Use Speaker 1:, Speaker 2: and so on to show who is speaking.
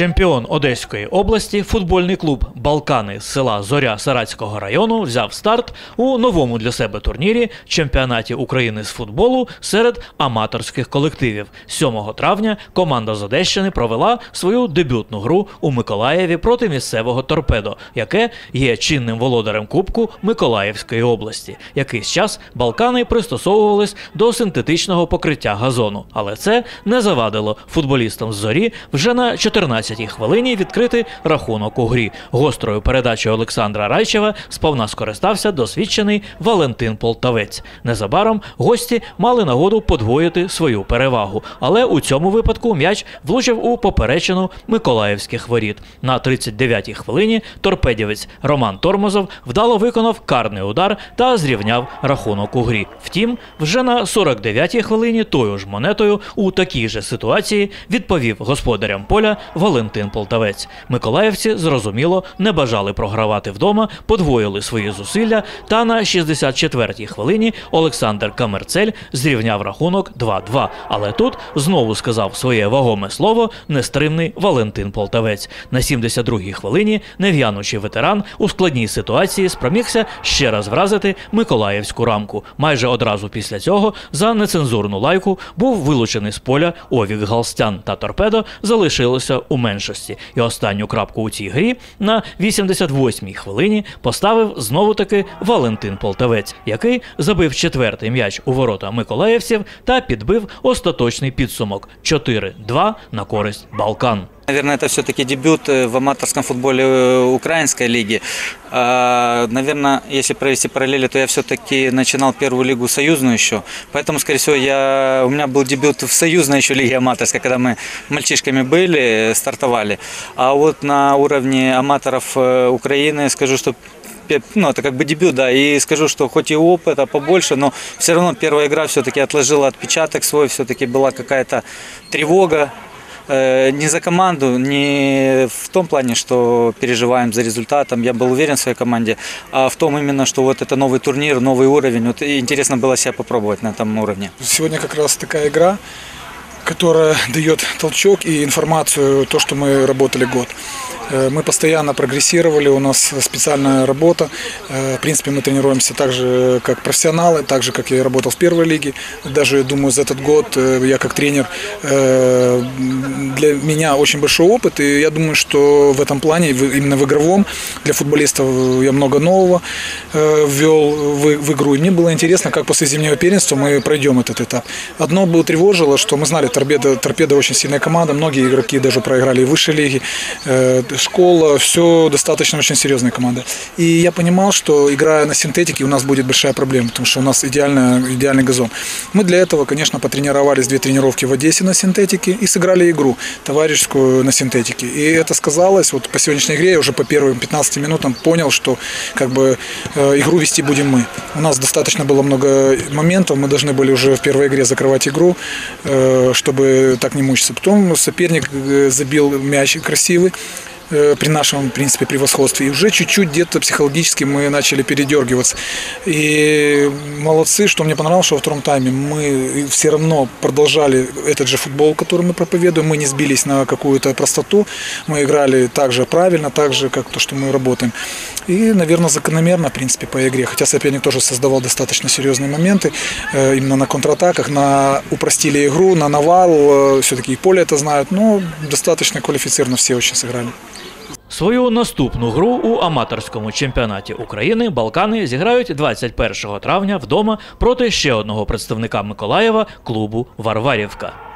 Speaker 1: Чемпіон Одеської області, футбольний клуб Балкани з села Зоря Саратського району взяв старт у новому для себе турнірі чемпіонаті України з футболу серед аматорських колективів. 7 травня команда з Одещини провела свою дебютну гру у Миколаєві проти місцевого торпедо, яке є чинним володарем Кубку Миколаївської області. Якийсь час Балкани пристосовувались до синтетичного покриття газону, але це не завадило футболістам з зорі вже на 14 15-й хвилині відкрити рахунок у грі. Гострою передачею Олександра Райчева сповна скористався досвідчений Валентин Полтавець. Незабаром гості мали нагоду подвоїти свою перевагу, але у цьому випадку м'яч влучив у поперечину Миколаївських воріт. На 39-й хвилині торпедівець Роман Тормозов вдало виконав карний удар та зрівняв рахунок у грі. Втім, вже на 49-й хвилині тою ж монетою у такій же ситуації відповів господарям поля Валентин Валентин Полтавець. Миколаївці зрозуміло не бажали програвати вдома, подвоїли свої зусилля. Та на 64-й хвилині Олександр Камерцель зрівняв рахунок 2-2. Але тут знову сказав своє вагоме слово нестримний Валентин Полтавець. На 72-й хвилині нев'янучий ветеран у складній ситуації спромігся ще раз вразити Миколаївську рамку. Майже одразу після цього за нецензурну лайку був вилучений з поля Овік Галстян та торпедо залишилося у меншості. І останню крапку у цій грі на 88-й хвилині поставив знову таки Валентин Полтавець, який забив четвертий м'яч у ворота Миколаївців та підбив остаточний підсумок 4-2 на користь Балкан.
Speaker 2: Наверное, это все-таки дебют э, в аматорском футболе э, украинской лиги. Наверное, если провести параллели, то я все-таки начинал первую лигу союзную еще. Поэтому, скорее всего, я, у меня был дебют в союзной еще лиге аматорской, когда мы мальчишками были, стартовали. А вот на уровне аматоров э, Украины скажу, что ну, это как бы дебют, да, и скажу, что хоть и опыта побольше, но все равно первая игра все-таки отложила отпечаток свой, все-таки была какая-то тревога, Э, не за команду, не в том плане, что переживаем за результатом, я был уверен в своей команде, а в том именно, что вот это новый турнир, новый уровень, вот интересно было себя попробовать на этом уровне.
Speaker 3: Сегодня как раз такая игра, которая дает толчок и информацию, то, что мы работали год. Э, мы постоянно прогрессировали, у нас специальная работа. Э, в принципе, мы тренируемся так же, как профессионалы, так же, как я работал в первой лиге. Даже, я думаю, за этот год э, я как тренер, для меня очень большой опыт. И я думаю, что в этом плане, именно в игровом, для футболистов я много нового ввел в игру. И мне было интересно, как после зимнего первенства мы пройдем этот этап. Одно было тревожило, что мы знали, Торпеда, Торпеда очень сильная команда, многие игроки даже проиграли в высшей лиге школа, все достаточно очень серьезная команда. И я понимал, что играя на синтетике у нас будет большая проблема, потому что у нас идеально, идеальный газон. Мы для этого, конечно, потренировались две тренировки в Одессе на синтетике и сыграли игру товарищескую на синтетике. И это сказалось, вот по сегодняшней игре я уже по первым 15 минутам понял, что как бы э, игру вести будем мы. У нас достаточно было много моментов, мы должны были уже в первой игре закрывать игру, э, чтобы так не мучиться. Потом соперник э, забил мяч красивый, при нашем, в принципе, превосходстве. И уже чуть-чуть где-то психологически мы начали передергиваться. И молодцы, что мне понравилось, что во втором тайме мы все равно продолжали этот же футбол, который мы проповедуем. Мы не сбились на какую-то простоту. Мы играли так же правильно, так же, как то, что мы работаем. И, наверное, закономерно, в принципе, по игре. Хотя соперник тоже создавал достаточно серьезные моменты э, именно на контратаках, на упростили игру, на навал. Э, Все-таки и поле это знают. Но достаточно квалифицированно все очень сыграли.
Speaker 1: Свою наступну гру у аматорському чемпіонаті України Балкани зіграють 21 травня вдома проти ще одного представника Миколаєва клубу Варварівка.